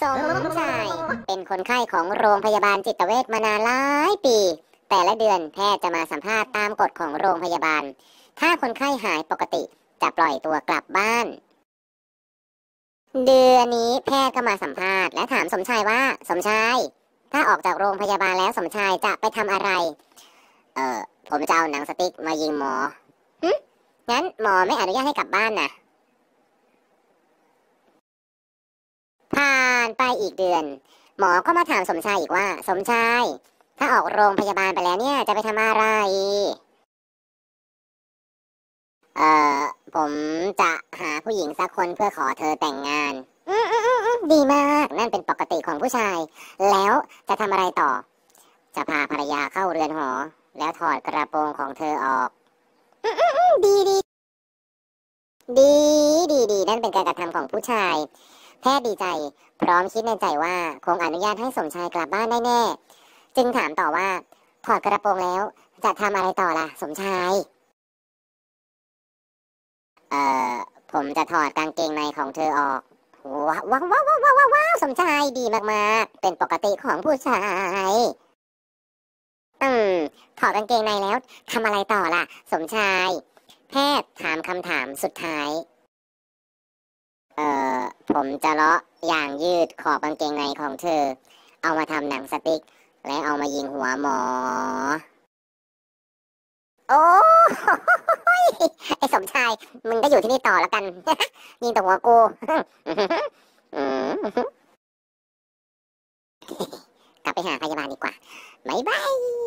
สมชาย เป็นคนไข้ของโรงพยาบาลจิตเวชมานานหลายปี แต่ละเดือนแพทย์จะมาสัมภาษณ์ตามกฎของโรงพยาบาล ถ้าคนไข้หายปกติจะปล่อยตัวกลับบ้าน เดือนนี้แพทย์ก็มาสัมภาษณ์และถามสมชายว่า สมชาย ถ้าออกจากโรงพยาบาลแล้วสมชายจะไปทำอะไร เออผมจะเอาหนังสติ๊กมายิงหมอหึงั้นหมอไม่อนุญาตให้กลับบ้านนะผ่านไปอีกเดือน หมอก็มาถามสมชายอีกว่า สมชาย ถ้าออกโรงพยาบาลไปแล้วเนี่ยจะไปทำอะไร เอ่อ ผมจะหาผู้หญิงสักคนเพื่อขอเธอแต่งงาน อืมอืมอืมอืมดีมาก นั่นเป็นปกติของผู้ชาย แล้วจะทำอะไรต่อ จะพาภรรยาเข้าเรือนหอ แล้วถอดกระโปรงของเธอออก อืมอืมอืมดีดีดีดีดีนั่นเป็นการกระทำของผู้ชาย แพทย์ดีใจ พร้อมคิดในใจว่าคงอนุญาตให้สมชายกลับบ้านได้แน่ จึงถามต่อว่า ถอดกระโปรงแล้ว จะทำอะไรต่อล่ะ สมชาย เอ่อ ผมจะถอดกางเกงในของเธอออก ว้าวว้าวว้าวว้าวว้าวว้าวสมชายดีมากๆ เป็นปกติของผู้ชาย อืม ถอดกางเกงในแล้วทำอะไรต่อล่ะ สมชาย แพทย์ถามคำถามสุดท้าย เอ่อ ผมจะเลาะอย่างยืดขอบกางเกงในของเธอ เอามาทำหนังสติ๊ก และเอามายิงหัวหมอ โอ้ยไอสมชาย มึงก็อยู่ที่นี่ต่อแล้วกัน ยิงแต่หัวกูกลับไปหาพยาบาลดีกว่า บ๊ายบาย